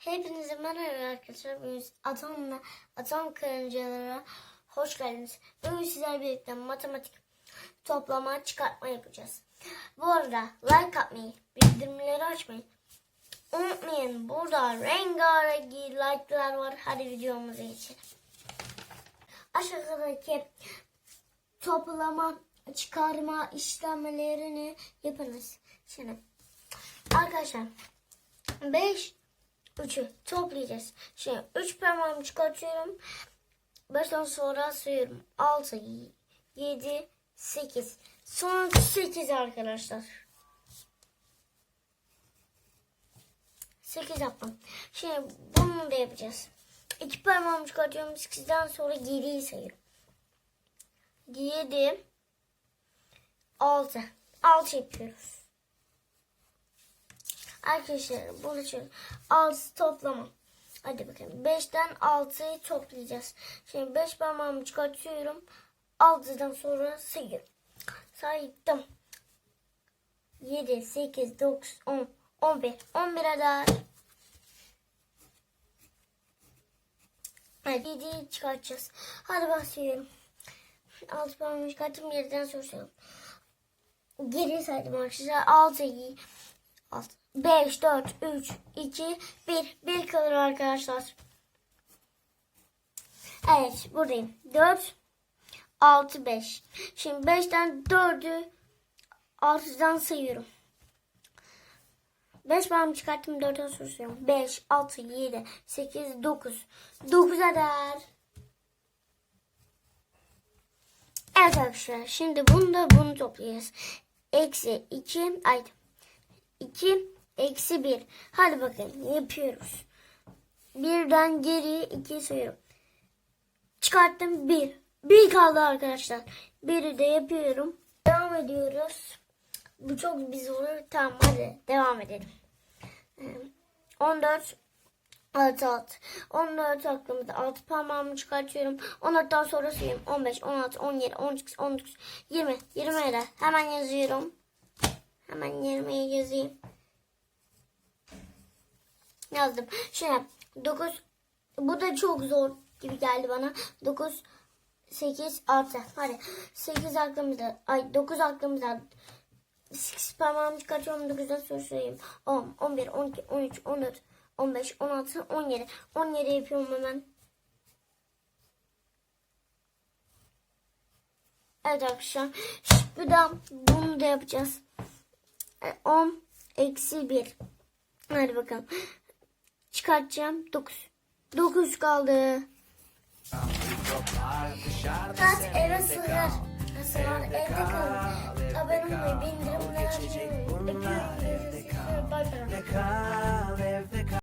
Hepinize merhaba arkadaşlar. Bugün atomla atom karıncalara hoş geldiniz. Bugün sizlerle birlikte matematik toplama çıkartma yapacağız. Bu arada like atmayı, bildirimleri açmayı unutmayın. Burada rengarenk like'lar var. Hadi videomuza geçelim. Aşağıdaki toplama, çıkarma işlemlerini yapınız. Şimdi arkadaşlar 5 3'ü toplayacağız. Şimdi 3 parmağımı çıkartıyorum. 5'ten sonra sayıyorum. 6, 7, 8. Son 8 arkadaşlar. 8 yaptım. Şimdi bunu da yapacağız. 2 parmağımı çıkartıyorum. 8'den sonra 7'yi sayıyorum. 7, 6. 6 yapıyoruz. Arkadaşlar bunu şöyle 6 toplama. Hadi bakın 5'ten 6'yı toplayacağız. Şimdi 5 parmağımı çıkartıyorum. 6'dan sonra sayıyorum. Saydım. 7, 8, 9, 10, 11. 11 kadar. Evet 7'yi çıkartacağız. Hadi başlıyorum. 6 parmağımı çıkarttım 7'den sonra sayıyorum. Geri saydım arkadaşlar. 6, 6, 5, 4, 3, 2, 1. 1 kalır arkadaşlar. Evet buradayım. 4, 6, 5. Şimdi 5'ten 4'ü 6'dan sayıyorum. 5 parmağımı çıkarttım 4'e soruyorum. 5, 6, 7, 8, 9. 9 eder. Evet arkadaşlar şimdi bunu da bunu toplayacağız. Eksi 2 ay 2 eksi 1. Hadi bakalım yapıyoruz. Birden geri 2 sayıyorum. Çıkarttım 1. 1 kaldı arkadaşlar. 1'i de yapıyorum. Devam ediyoruz. Bu çok bir zor. Tamam hadi devam edelim. Ee, 14 6 6. 14 aklımda 6 parmağımı çıkartıyorum. 14'ten sonra sayıyorum. 15, 16, 17, 18, 19, 20. 20 eder. Hemen yazıyorum. Hemen 20'yi yazayım. Yazdım. Şimdi 9 bu da çok zor gibi geldi bana. 9 8 6. Hadi 8 aklımızda. Ay 9 aklımızda. 8 parmağımı çıkartıyorum. 9'dan sonra sayayım. 10, 11, 12, 13, 14, 15, 16, 17. 17 yapıyorum hemen. Evet arkadaşlar. Şimdi daha bunu da yapacağız. 10 eksi 1. Hadi bakalım. Çıkartacağım. 9. 9 kaldı. Kat eve sığar. Sığar evde kalın. Abone olmayı, bildirimleri açmayı. Bekliyorum. Bay bay.